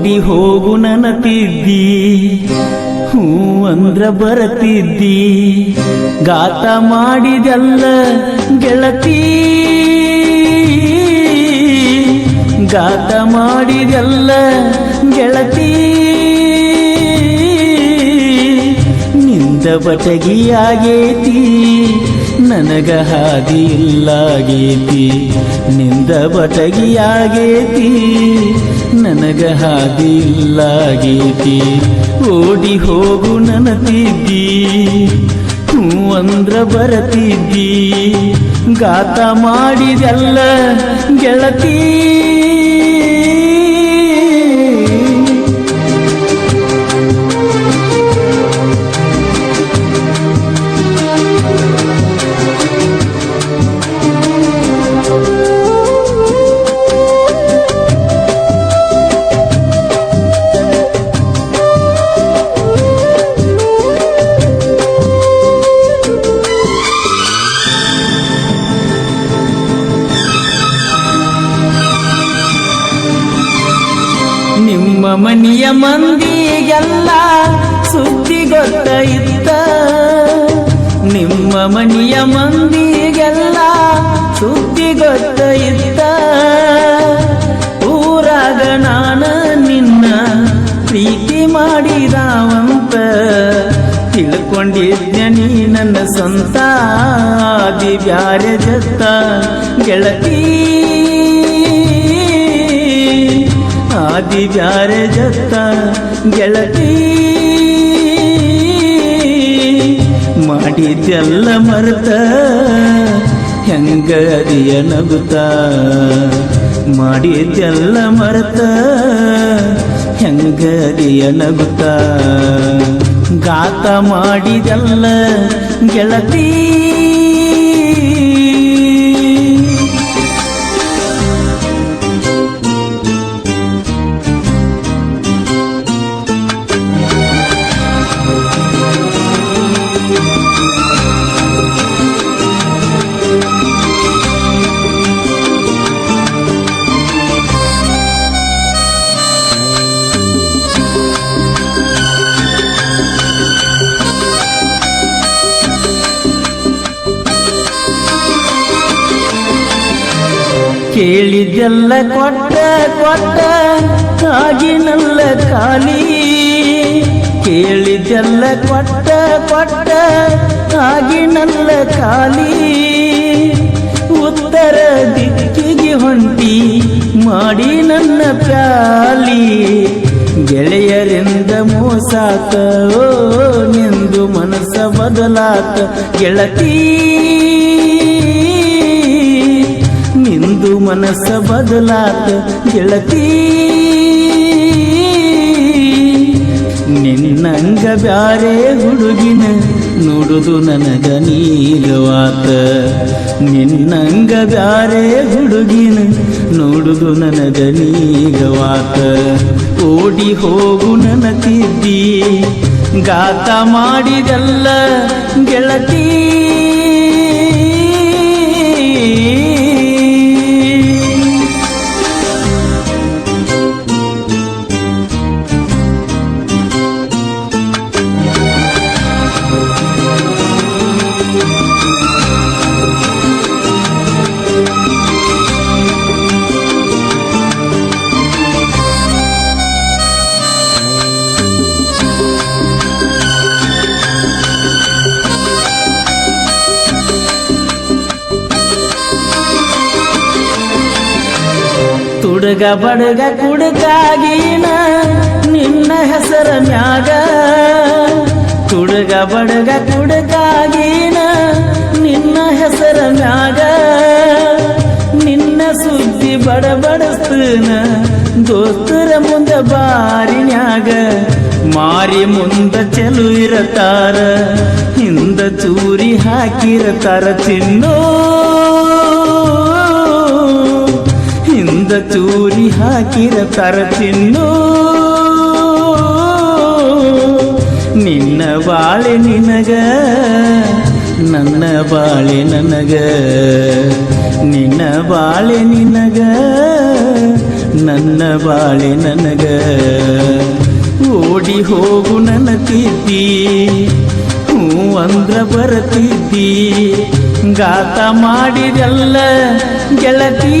ಓಡಿ ಹೋಗು ನನತಿದ್ದಿ. ಹೂ ಅಂದ್ರ ಬರತಿದ್ದಿ. ಗಾತ ಮಾಡಿದಲ್ಲ ಗೆಳತಿ. ಗಾತ ಮಾಡಿದಲ್ಲ ಗೆಳತಿ. ನಿಂದ ಬಟಗಿಯಾಗೇತಿ, ನನಗ ಹಾದಿ ಇಲ್ಲಾಗೇತಿ ನಿಂದ ಬಟಗಿಯಾಗೇತಿ ನನಗ ಹಾದಿಲ್ಲಾಗೀತಿ ಓಡಿ ಹೋಗು ನನತಿದ್ದಿ. ಹೂ ಅಂದ್ರ ಬರತಿದ್ದಿ. ಗಾತ ಮಾಡಿದೆಲ್ಲ ಗೆಳತಿ. ನಿಮ್ಮ ಮನೆಯ ಮಂದಿಗೆಲ್ಲ ಸುದ್ದಿ ಗೊತ್ತ ಇತ್ತ. ನಿಮ್ಮ ಮನೆಯ ಮಂದಿಗೆಲ್ಲ ಸುದ್ದಿ ಗೊತ್ತ ಇತ್ತ. ಊರಾಗ ನಾನ ನಿನ್ನ ಪ್ರೀತಿ ಮಾಡಿದಾವಂತ. ತಿಳ್ಕೊಂಡಿದ್ದೆ ನೀ ನನ್ನ ಸ್ವಂತ. ಬ್ಯಾರೆ ಜತ್ತ ಗೆಳತಿ. ಆದಿ ಬ್ಯಾರೆ ಜತ್ತ ಗೆಳತಿ. ಮಾಡಿದ್ದೆಲ್ಲ ಮರೆತ ಹೆಂಗ ಅದಿಯ ನಗುತ್ತ. ಮಾಡಿದ್ದೆಲ್ಲ ಮರೆತ ಹೆಂಗ ಅದಿಯ ನಗುತ್ತ. ಗಾತ ಮಾಡಿದೆಲ್ಲ ಗೆಳತಿ. ಕೇಳಿದ್ದೆಲ್ಲ ಕೊಟ್ಟ ಕೊಟ್ಟ, ಕಾಗಿನಲ್ಲ ಖಾಲಿ. ಕೇಳಿದೆಲ್ಲ ಕೊಟ್ಟ ಕೊಟ್ಟ, ಕಾಗಿನಲ್ಲ ಖಾಲಿ. ಉತ್ತರ ದಿಕ್ಕಿಗೆ ಹೊಂಟಿ ಮಾಡಿ ನನ್ನ ಪ್ಯಾಲಿ. ಗೆಳೆಯರಿಂದ ಮೋಸಾತ ನಿಂದು ಮನಸ್ಸ ಬದಲಾತ ಗೆಳತಿ. ಮನಸ್ಸ ಬದಲಾತ ಗೆಳತಿ. ನಿನ್ನಂಗ ಬ್ಯಾರೆ ಹುಡುಗಿನ ನೋಡುದು ನನಗ ನೀಲವಾತ. ನಿನ್ನಂಗ ಬ್ಯಾರೆ ಹುಡುಗಿನ ನೋಡುದು ನನಗ ನೀಲವಾತ. ಓಡಿ ಹೋಗು ನನತಿದ್ದಿ ಗಾತ ಮಾಡಿದಲ್ಲ ಗೆಳತಿ. ತುಡುಗ ಬಡುಗ ಕುಡುಕಾಗಿನ ನಿನ್ನ ಹೆಸರ ಮ್ಯಾಗ. ತುಡುಗ ಬಡುಗ ಕುಡುಕಾಗಿನ ನಿನ್ನ ಹೆಸರ ಮ್ಯಾಗ. ನಿನ್ನ ಸುದ್ದಿ ಬಡಬಡಸ್ತನ ದೋಸ್ತರ ಮುಂದ ಬಾರಿನ್ಯಾಗ. ಮಾರಿ ಮುಂದ ಚೆಲು ಇರತಾರ, ಹಿಂದ ಚೂರಿ ಹಾಕಿರತಾರ ಚಿನ್ನೋ ಹಿಂದ ಚೂರಿ ಹಾಕಿರ ತರ ತಿನ್ನು ನಿನ್ನ ಬಾಳೆ ನಿನಗ, ನನ್ನ ಬಾಳೆ ನನಗ. ನಿನ್ನ ಬಾಳೆ ನಿನಗ, ನನ್ನ ಬಾಳೆ ನನಗ. ಓಡಿ ಹೋಗು ನನ್ನ ತಿದ್ದಿ ಹ್ಞೂ ಅಂದ್ರ ಬರತಿದ್ದಿ. ಗಾತ ಮಾಡಿದೆಲ್ಲ ಗೆಳತಿ.